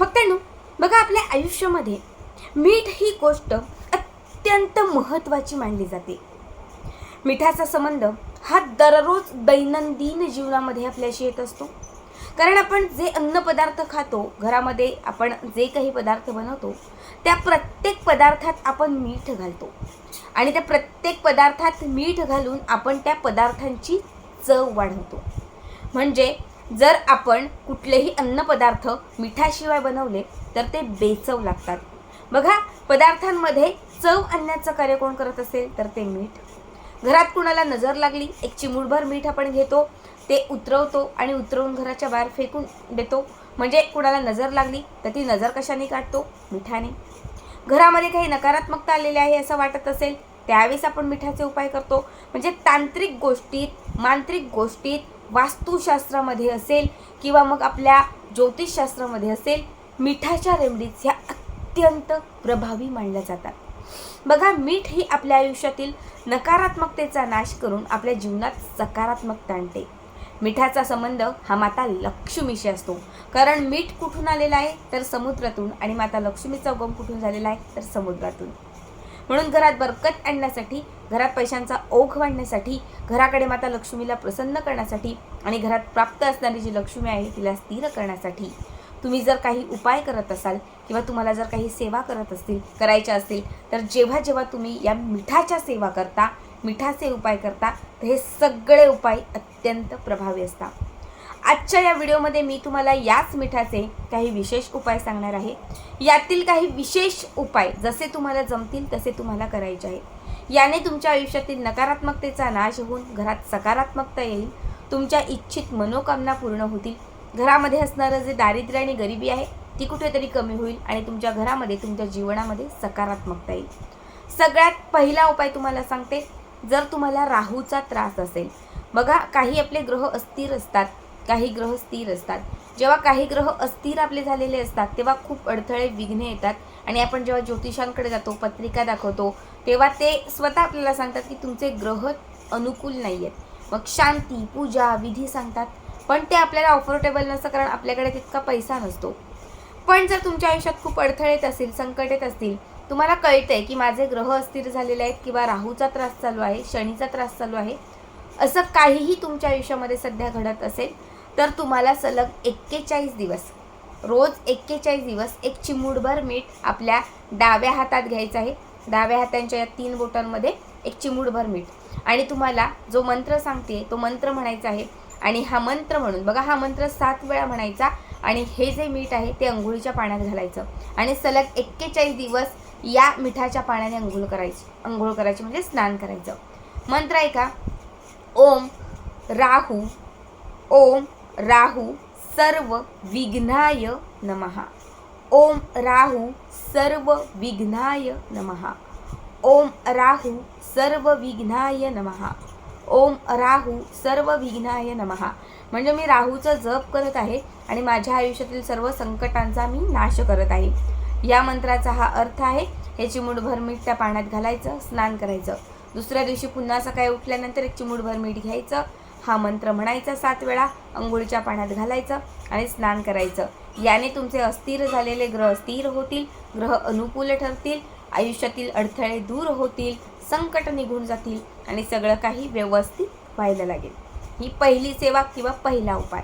भक्तांनो बघा आपल्या आयुष्यामध्ये मीठ ही गोष्ट अत्यंत महत्त्वाची मानली जाते. मिठाचा संबंध हा दररोज दैनंदिन जीवनामध्ये आपल्याशी येत असतो. कारण आपण जे अन्नपदार्थ खातो घरामध्ये आपण जे काही पदार्थ बनवतो त्या प्रत्येक पदार्थात आपण मीठ घालतो. आणि त्या प्रत्येक पदार्थात मीठ घालून आपण त्या पदार्थांची चव वाढवतो. म्हणजे जर आपण कुठलेही अन्नपदार्थ मिठाशिवाय बनवले तर ते बेचव लागतात. बघा पदार्थांमध्ये चव आणण्याचं कार्य कोण करत असेल तर ते मीठ. घरात कुणाला नजर लागली एक चिमुडभर मीठ आपण घेतो ते उतरवतो आणि उतरवून घराच्या बाहेर फेकून देतो. म्हणजे कुणाला नजर लागली तर ती नजर कशाने काढतो? मिठाने. घरामध्ये काही नकारात्मकता आलेली आहे असं वाटत असेल त्यावेळेस आपण मिठाचे उपाय करतो. म्हणजे तांत्रिक गोष्टीत मांत्रिक गोष्टीत वास्तुशास्त्रामध्ये असेल किंवा मग आपल्या ज्योतिषशास्त्रामध्ये असेल मिठाच्या रेमडीज ह्या अत्यंत प्रभावी मानल्या जातात. बघा मीठ ही आपल्या आयुष्यातील नकारात्मकतेचा नाश करून आपल्या जीवनात सकारात्मकता आणते मिठाचा संबंध हा माता लक्ष्मीशी असतो. कारण मीठ कुठून आलेला आहे तर समुद्रातून आणि माता लक्ष्मीचा उगम कुठून झालेला आहे तर समुद्रातून. म्हणून घरात बरकत आणण्यासाठी घरात पैशांचा ओघ वाढण्यासाठी घराकडे माता लक्ष्मीला प्रसन्न करण्यासाठी आणि घरात प्राप्त असणारी जी लक्ष्मी आहे तिला स्थिर करण्यासाठी. तुम्ही जर काही उपाय करत असाल किंवा तुम्हाला जर काही सेवा करत असतील करायच्या असतील तर जेव्हा जेव्हा तुम्ही या मिठाच्या सेवा करता मिठाचे उपाय करता तर हे सगळे उपाय अत्यंत प्रभावी असतात. आजच्या या व्हिडिओमध्ये मी तुम्हाला याच मिठाचे काही विशेष उपाय सांगणार आहे. यातील काही विशेष उपाय जसे तुम्हाला जमतील तसे तुम्हाला करायचे आहे. याने तुमच्या आयुष्यातील नकारात्मकतेचा नाश होऊन घरात सकारात्मकता येईल. तुमच्या इच्छित मनोकामना पूर्ण होतील. घरामध्ये असणारं जे दारिद्र्य आणि गरिबी आहे ती कुठेतरी कमी होईल आणि तुमच्या घरामध्ये तुमच्या जीवनामध्ये सकारात्मकता येईल. सगळ्यात पहिला उपाय तुम्हाला सांगते जर तुम्हाला राहूचा त्रास असेल बघा काही आपले ग्रह अस्थिर असतात काही ग्रह स्थिर असतात. जेव्हा काही ग्रह अस्थिर आपले झालेले असतात तेव्हा खूप अडथळे विघ्ने येतात. आणि आपण जेव्हा ज्योतिषांकडे जातो पत्रिका दाखवतो तेव्हा ते स्वतः आपल्याला सांगतात की तुमचे ग्रह अनुकूल नाही आहेत मग शांती पूजा विधी सांगतात. पण ते आपल्याला अफोर्डेबल नसतं कारण आपल्याकडे तितका पैसा नसतो. पण जर तुमच्या आयुष्यात खूप अडथळे येत असतील संकट येत असतील तुम्हाला कळतंय की माझे ग्रह अस्थिर झालेले आहेत किंवा राहूचा त्रास चालू आहे शनीचा त्रास चालू आहे असं काहीही तुमच्या आयुष्यामध्ये सध्या घडत असेल तर तुम्हाला सलग एक्केचाळीस दिवस रोज एक्केचाळीस दिवस एक चिमूडभर मीठ आपल्या डाव्या हातात घ्यायचं आहे. डाव्या हातांच्या या तीन बोटांमध्ये एक चिमूडभर मीठ. आणि तुम्हाला जो मंत्र सांगते तो मंत्र म्हणायचा आहे. आणि हा मंत्र म्हणून बघा हा मंत्र सात वेळा म्हणायचा आणि हे जे मीठ आहे ते अंघोळीच्या पाण्यात घालायचं. आणि सलग एक्केचाळीस दिवस या मिठाच्या पाण्याने अंघोळ करायची अंघोळ करायची म्हणजे स्नान करायचं. मंत्र आहे का ओम राहू ओम राहू सर्व विघ्नाय नमः. ओम राहू सर्व विघ्नाय नमः. ओम राहू सर्व विघ्नाय नमः. ओम राहू सर्व विघ्नाय नमहा म्हणजे मी राहूचा जप करत आहे आणि माझ्या आयुष्यातील सर्व संकटांचा मी नाश करत आहे. या मंत्राचा हा अर्थ आहे हे चिमूटभर मीठ त्या पाण्यात घालायचं स्नान करायचं. दुसऱ्या दिवशी पुन्हा सकाळी उठल्यानंतर एक चिमूटभर मीठ घ्यायचं हा मंत्र म्हणायचा सात वेळा अंघोळीच्या पाण्यात घालायचं आणि स्नान करायचं. याने तुमचे अस्थिर झालेले ग्रह स्थिर होतील ग्रह अनुकूल ठरतील आयुष्यातील अडथळे दूर होतील संकट निघून जातील आणि सगळं काही व्यवस्थित व्हायला लागेल. ही पहिली सेवा किंवा पहिला उपाय.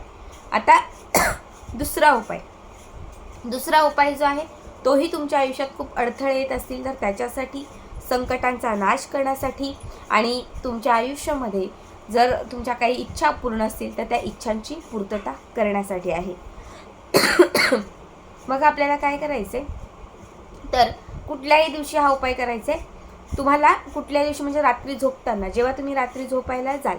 आता दुसरा उपाय. दुसरा उपाय जो आहे तोही तुमच्या आयुष्यात खूप अडथळे येत असतील तर त्याच्यासाठी संकटांचा नाश करण्यासाठी आणि तुमच्या आयुष्यामध्ये जर तुमच्या काही इच्छा पूर्ण असतील तर त्या इच्छांची पूर्तता करण्यासाठी आहे. मग आपल्याला काय करायचे तर कुठल्याही दिवशी हा उपाय करायचा आहे तुम्हाला कुठल्या दिवशी म्हणजे रात्री झोपताना जेव्हा तुम्ही रात्री झोपायला जाल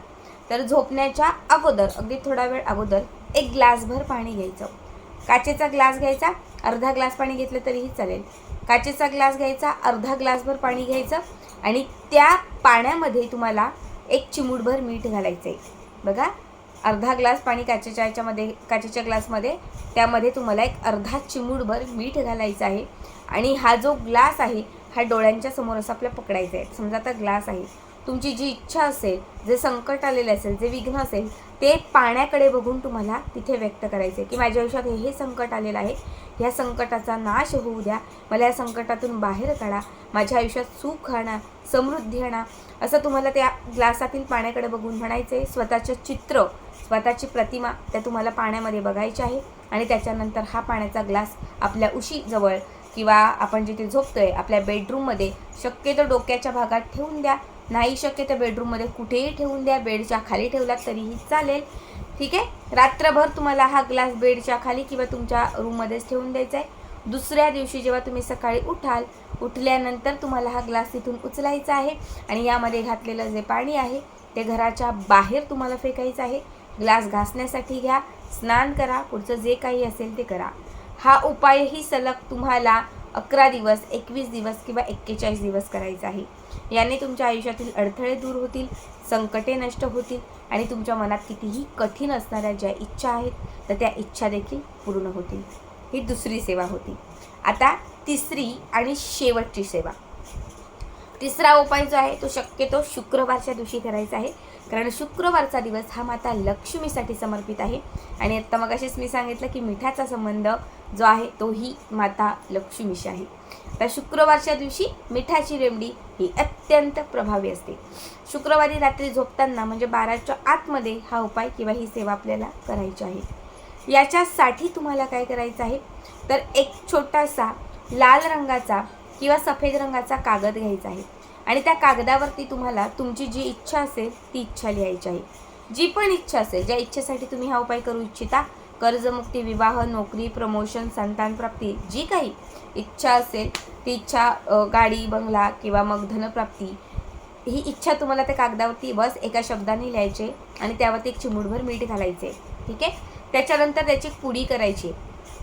तर झोपण्याच्या अगोदर अगदी थोडा वेळ अगोदर एक ग्लासभर पाणी घ्यायचं. काचेचा ग्लास घ्यायचा अर्धा ग्लास पाणी घेतलं तरीही चालेल. काचेचा ग्लास घ्यायचा अर्धा ग्लासभर पाणी घ्यायचं आणि त्या पाण्यामध्ये तुम्हाला एक चिमूटभर मीठ घालायचं आहे बघा अर्धा ग्लास पाणी काचेच्या याच्यामध्ये काचेच्या ग्लासमध्ये त्यामध्ये तुम्हाला एक अर्धा चिमूटभर मीठ घालायचं आहे. आणि हा जो ग्लास आहे हा डोळ्यांच्या समोर असा आपल्या पकडायचा आहे समजा आता ग्लास आहे. तुमची जी इच्छा असेल जे संकट आलेले असेल जे विघ्न असेल ते पाण्याकडे बघून तुम्हाला तिथे व्यक्त करायचे की माझ्या आयुष्यात हे हे संकट आलेलं आहे. ह्या संकटाचा नाश होऊ द्या. मला या संकटातून बाहेर काढा. माझ्या आयुष्यात सुख आणा समृद्धी आणा. असं तुम्हाला त्या ग्लासातील पाण्याकडे बघून म्हणायचं आहे स्वतःचं चित्र स्वतःची प्रतिमा त्या तुम्हाला पाण्यामध्ये बघायची आहे आणि त्याच्यानंतर हा पाण्याचा ग्लास आपल्या उशीजवळ किंवा आपण जिथे झोपतो आहे आपल्या बेडरूममध्ये शक्यतो डोक्याच्या भागात ठेवून द्या. नाही शक्य तर बेडरूममध्ये कुठेही ठेवून द्या. बेडच्या खाली ठेवलात तरीही चालेल. ठीक आहे? रात्रभर तुम्हाला हा ग्लास बेडच्या खाली किंवा तुमच्या रूममध्येच ठेवून द्यायचा आहे दुसऱ्या दिवशी जेव्हा तुम्ही सकाळी उठाल उठल्यानंतर तुम्हाला हा ग्लास तिथून उचलायचा आहे आणि यामध्ये घातलेलं जे पाणी आहे ते घराच्या बाहेर तुम्हाला फेकायचं आहे ग्लास घासण्यासाठी घ्या स्नान करा पुढचं जे काही असेल ते करा. हा उपायही सलग तुम्हाला अकरा दिवस एकवीस दिवस किंवा एक्केचाळीस दिवस करायचा आहे. याने तुमच्या आयुष्यातील अडथळे दूर होतील संकटे नष्ट होतील आणि तुमच्या मनात कितीही कठीण असणाऱ्या ज्या इच्छा आहेत तर त्या इच्छा देखील पूर्ण होतील. ही दुसरी सेवा होती. आता तिसरी आणि शेवटची सेवा. तिसरा उपाय जो आहे तो शक्यतो शुक्रवारच्या दिवशी करायचा आहे. कारण शुक्रवारचा दिवस हा माता लक्ष्मीसाठी समर्पित आहे. आणि आत्ता मग असेच मी सांगितलं की मिठाचा संबंध जो आहे तोही माता लक्ष्मीशी आहे. तर शुक्रवारच्या दिवशी मिठाची रेमडी ही अत्यंत प्रभावी असते. शुक्रवारी रात्री झोपताना म्हणजे बाराच्या आतमध्ये हा उपाय किंवा ही सेवा आपल्याला करायची आहे. याच्यासाठी तुम्हाला काय करायचं आहे? तर एक छोटासा लाल रंगाचा किंवा सफेद रंगाचा कागद घ्यायचा आहे. आणि त्या कागदावरती तुम्हाला तुमची जी इच्छा असेल ती इच्छा लिहायची आहे. जी पण इच्छा असेल ज्या इच्छेसाठी तुम्ही हा उपाय करू इच्छिता कर्जमुक्ती विवाह नोकरी प्रमोशन संतानप्राप्ती जी काही इच्छा असेल ती इच्छा गाडी बंगला किंवा मग धनप्राप्ती ही इच्छा तुम्हाला त्या कागदावरती बस एका शब्दाने लिहायचे आणि त्यावरती एक चिमूटभर मीठ घालायचे ठीक आहे? त्याच्यानंतर त्याची पुडी करायची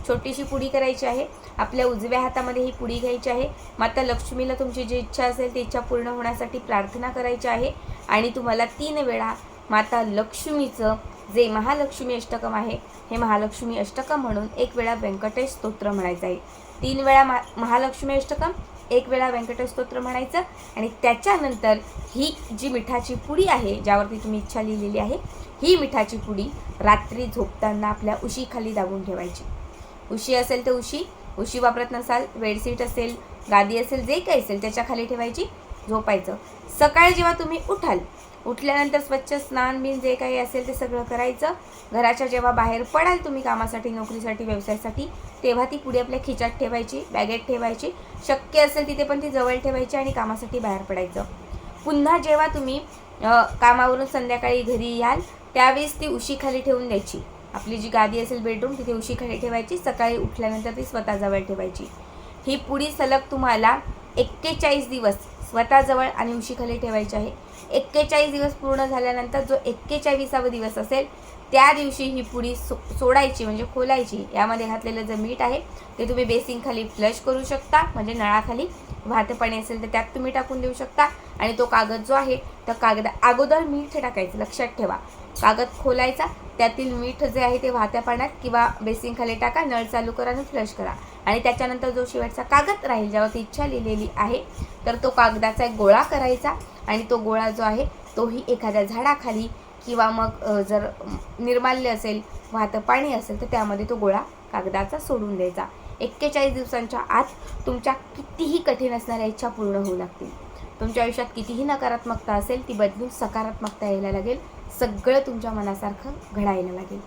छोटीशी पुडी करायची आहे. आपल्या उजव्या हातामध्ये ही पुडी घ्यायची आहे. माता लक्ष्मीला तुमची जी इच्छा असेल ती इच्छा पूर्ण होण्यासाठी प्रार्थना करायची आहे. आणि तुम्हाला तीन वेळा माता लक्ष्मीचं जे महालक्ष्मी अष्टकम आहे हे महालक्ष्मी अष्टकम म्हणून एक वेळा व्यंकटेश स्तोत्र म्हणायचं आहे. तीन वेळा मा महालक्ष्मी अष्टकम एक वेळा व्यंकटेश स्तोत्र म्हणायचं. आणि त्याच्यानंतर ही जी मिठाची पुडी आहे ज्यावरती तुम्ही इच्छा लिहिलेली आहे ही मिठाची पुडी रात्री झोपताना आपल्या उशीखाली दाबून ठेवायची. उशी असेल तर उशी उशी वापरत नसाल बेडशीट असेल गादी असेल जे काही असेल त्याच्याखाली ठेवायची झोपायचं. सकाळी जेव्हा तुम्ही उठाल उठल्यानंतर स्वच्छ स्नान बिन जे काही असेल ते सगळं करायचं. घराच्या जेव्हा बाहेर पडाल तुम्ही कामासाठी नोकरीसाठी व्यवसायासाठी तेव्हा ती पुढे आपल्या खिचात ठेवायची बॅगेत ठेवायची. शक्य असेल तिथे पण ती जवळ ठेवायची आणि कामासाठी बाहेर पडायचं. पुन्हा जेव्हा तुम्ही कामावरून संध्याकाळी घरी याल त्यावेळेस ती उशीखाली ठेवून द्यायची. आपली जी गादी असेल बेडरूम तिथे उशी खाली ठेवायची सकाळी उठल्यानंतर ती स्वतःजवळ ठेवायची. ही पुडी सलग तुम्हाला एक्केचाळीस दिवस स्वतःजवळ आणि उशीखाली ठेवायची आहे. एक्केचाळीस दिवस पूर्ण झाल्यानंतर जो एक्केचाळीसावा दिवस असेल त्या दिवशी ही पुडी सो सोडायची म्हणजे खोलायची. यामध्ये घातलेलं जे मीठ आहे ते तुम्ही बेसिंगखाली फ्लश करू शकता म्हणजे नळाखाली. वाहतं पाणी असेल तर त्यात तुम्ही टाकून देऊ शकता. आणि तो कागद जो आहे तर कागदा अगोदर मीठ टाकायचं लक्षात ठेवा. कागद खोलायचा त्यातील मीठ जे आहे ते वाहत्या पाण्यात किंवा बेसिनखाली टाका नळ चालू करा आणि फ्लश करा. आणि त्याच्यानंतर जो शेवटचा कागद राहील ज्यावरती इच्छा लिहिलेली आहे तर तो कागदाचा एक गोळा करायचा. आणि तो गोळा जो आहे तोही एखाद्या झाडाखाली किंवा मग जर निर्माल्य असेल वाहतं पाणी असेल तर त्यामध्ये तो गोळा कागदाचा सोडून द्यायचा. एक्केचाळीस दिवसांच्या आत तुमच्या कितीही कठीण असणाऱ्या इच्छा पूर्ण होऊ लागतील. तुमच्या आयुष्यात कितीही नकारात्मकता असेल ती बदलून सकारात्मकता यायला लागेल. सगळं तुमच्या मनासारखं घडायला लागेल.